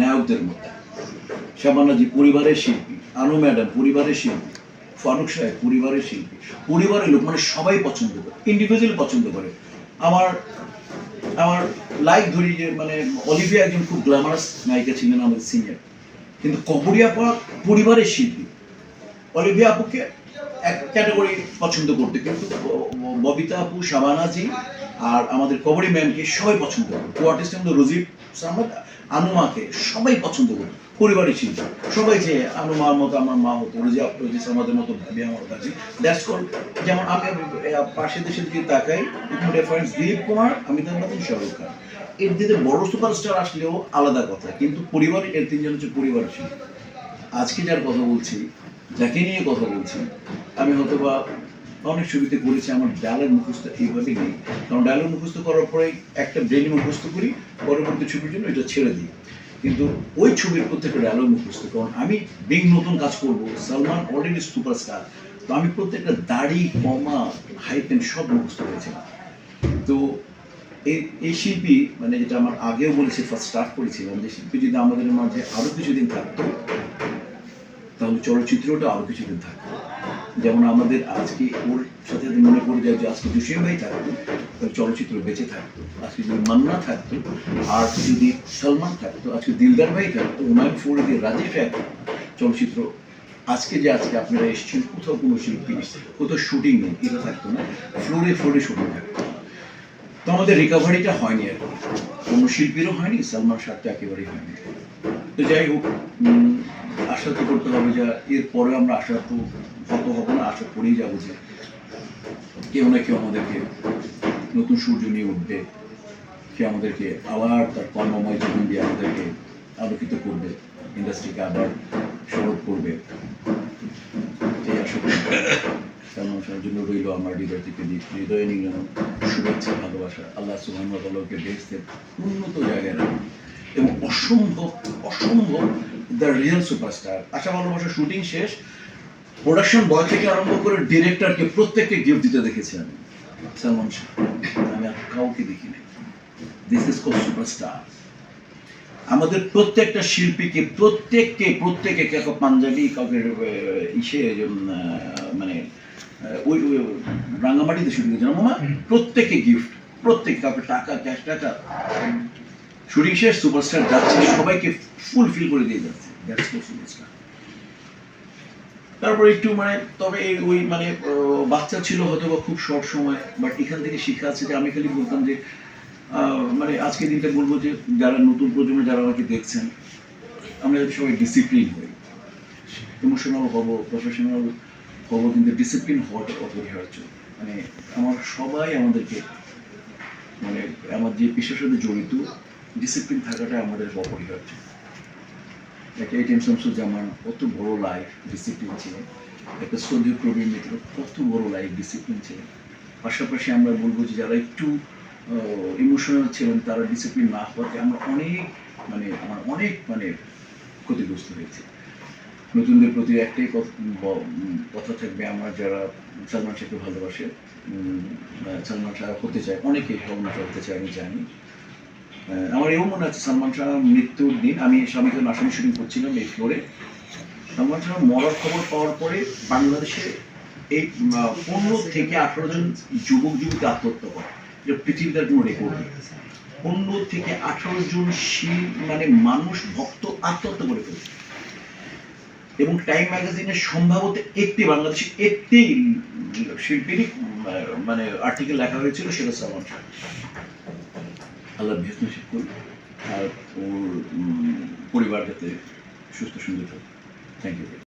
নায়কদের মধ্যে। শ্যামানাজি পরিবারের শিল্পী, আনু ম্যাডাম পরিবারের শিল্পী, ফারুক সাহেব পরিবারের শিল্পী, পরিবারের লোক মানে সবাই পছন্দ করে ইন্ডিভিজুয়াল পছন্দ করে। আমার আমার লাইক ধরি যে মানে অলিভিয়া একজন খুব গ্ল্যামারাস নায়িকা ছিলেন আমাদের সিনিয়র কিন্তু পরিবারের শিল্পী। অলিভিয়া আপুকে এক ক্যাটাগরি পছন্দ করতে কিন্তু ববিতা আপু, শাবানাজি আর আমাদের কবরী ম্যামকে সবাই পছন্দ করে। মধ্যে রোজিব সাহমদ আনুমাকে সবাই পছন্দ করে পরিবারই শিল্পী। সবাই যে আনুমার মতো, আমার মা হতো রোজি আপ রোজি সামাদের মতো ভাবি, আমার কাছে দ্যাটস কল যেমন আমি পাশের দেশের দিকে তাকাই রেফারেন্স দিলীপ কুমার অমিতাভ বচ্চন শাহরুখ খান। এর দিকে বড় সুপারস্টার আসলেও আলাদা কথা, কিন্তু পরিবার, এর তিনজন হচ্ছে পরিবার শিল্পী। আজকে যার কথা বলছি, যাকে নিয়ে কথা বলছি, আমি হয়তো বা অনেক ছবিতে করেছি, আমার ডায়লগ মুখস্থ এইভাবে নেই। কারণ ডায়লগ মুখস্থ করার পরে একটা ব্রেন মুখস্থ করি, পরবর্তী ছবির জন্য এটা ছেড়ে দিই। কিন্তু ওই ছবির প্রত্যেকটা ডায়লগ মুখস্থ, কারণ আমি বিগ নতুন কাজ করব, সালমান অলরেডি সুপারস্টার তো আমি প্রত্যেকটা দাড়ি, কমা, হাইপেন সব মুখস্থ করেছিলাম। তো এই এই শিল্পী মানে যেটা আমার আগেও বলেছি ফার্স্ট স্টার্ট করেছিলাম, যে শিল্পী যদি আমাদের মাঝে আরও কিছুদিন থাকতো, তাহলে চলচ্চিত্রটা আরও কিছুদিন থাকতো। যেমন আমাদের আজকে ওর সাথে যদি মনে পড়ে যায় যে আজকে জুসিম ভাই থাকতো, তাহলে চলচ্চিত্র বেঁচে থাকতো, আজকে যদি মান্না থাকতো, আর যদি সলমান থাকতো, আজকে দিলদার ভাই থাকতো, হুমায়ুন ফরিদি রাজীব থাকতো, চলচ্চিত্র আজকে যে আজকে আপনারা এসেছেন, কোথাও কোনো শিল্পী কোথাও শুটিং নেই, এটা থাকতো না, ফ্লোরে ফ্লোরে শুটিং থাকতো তো আমাদের রিকভারিটা হয়নি আর। কোনো শিল্পীরও হয়নি, সালমান শাহ তো একেবারেই হয়নি তো যাই হোক আশা তো করতে হবে যা এরপরে আমরা আশা তো হত হব না, আশা করেই যাব যে কেউ না কেউ আমাদেরকে নতুন সূর্য নিয়ে উঠবে কেউ আমাদেরকে আবার তার কর্মময় জীবন দিয়ে আমাদেরকে আলোকিত করবে ইন্ডাস্ট্রিকে আবার সরব করবে। এই আশা সালমান জন্য রইল আমার হৃদয় থেকে হৃদয়ে নিয়ে শুভেচ্ছা, ভালোবাসা। আল্লাহ সুহানুকে বেসতে উন্নত জায়গায় রাখুন। এবং অসম্ভব অসম্ভব দ্য রিয়েল সুপারস্টার আশা ভালোবাসা শুটিং শেষ। প্রোডাকশন বয় থেকে আরম্ভ করে ডিরেক্টরকে প্রত্যেককে গিফট দিতে দেখেছি আমি। সালমান শাহ। আমি আর কাউকে দেখিনি। দিস ইজ কল সুপারস্টার আমাদের প্রত্যেকটা শিল্পীকে প্রত্যেককে প্রত্যেকে কাউকে পাঞ্জাবি কাউকে ইসে মানে ওই ওই রাঙ্গামাটিতে শুটিং করেছে না মামা প্রত্যেককে গিফট প্রত্যেক কাউকে টাকা ক্যাশ টাকা। শুটিং শেষ, সুপারস্টার যাচ্ছে, সবাইকে ফুল ফিল করে দিয়ে যাচ্ছে। দ্যাটস তারপর একটু মানে তবে ওই মানে বাচ্চা ছিল হয়তো বা খুব শর্ট সময় বাট এখান থেকে শিক্ষা আছে যে আমি খালি বলতাম যে মানে আজকে দিনটা বলব যে, যারা নতুন প্রজন্মে, যারা আমাকে দেখছেন, আমরা যদি সবাই ডিসিপ্লিন হই। ইমোশনাল হব প্রফেশনাল হব, কিন্তু ডিসিপ্লিন হওয়াটা অপরিহার্য। মানে আমার সবাই আমাদেরকে মানে আমার যে পেশার সাথে জড়িত ডিসিপ্লিন থাকাটা আমাদের অপরিহার্য একটা এটিএম শামসুজ্জামান, কত বড় লাইফ ডিসিপ্লিন ছিল। একটা সৌদি প্রবীণ মিত্র, কত বড় লাইফ ডিসিপ্লিন ছিলেন পাশাপাশি আমরা বলব যে যারা একটু ইমোশনাল ছিলেন, তারা ডিসিপ্লিন না হওয়াতে আমরা অনেক মানে আমার অনেক মানে ক্ষতিগ্রস্ত হয়েছে। নতুনদের প্রতি একটাই কথ- থাকবে, আমার যারা সালমান শাহকে ভালোবাসে সালমান শাহ হতে চায়, অনেকেই সালমান হতে চায়, আমি জানি। আমার এও মনে আছে সালমান শাহ মৃত্যুর দিন আমি স্বামী যখন আসামি শুটিং করছিলাম এই ফ্লোরে সালমান শাহ মরার খবর পাওয়ার পরে বাংলাদেশে এই পনেরো থেকে আঠারো জন যুবক, যুবতী আত্মহত্যা করে। এটা পৃথিবীতে কোনো রেকর্ড নেই। পনেরো থেকে আঠারো জন শিল মানে মানুষ, ভক্ত আত্মহত্যা করে ফেলছে। এবং টাইম ম্যাগাজিনের সম্ভবত একটি বাংলাদেশে, একটি শিল্পীরই মানে আর্টিকেল লেখা হয়েছিল সেটা সালমান শাহ। আল্লাহ ভেজ নসিব করুন। আর ওর পরিবার যাতে সুস্থ সুন্দর থাকে। Thank you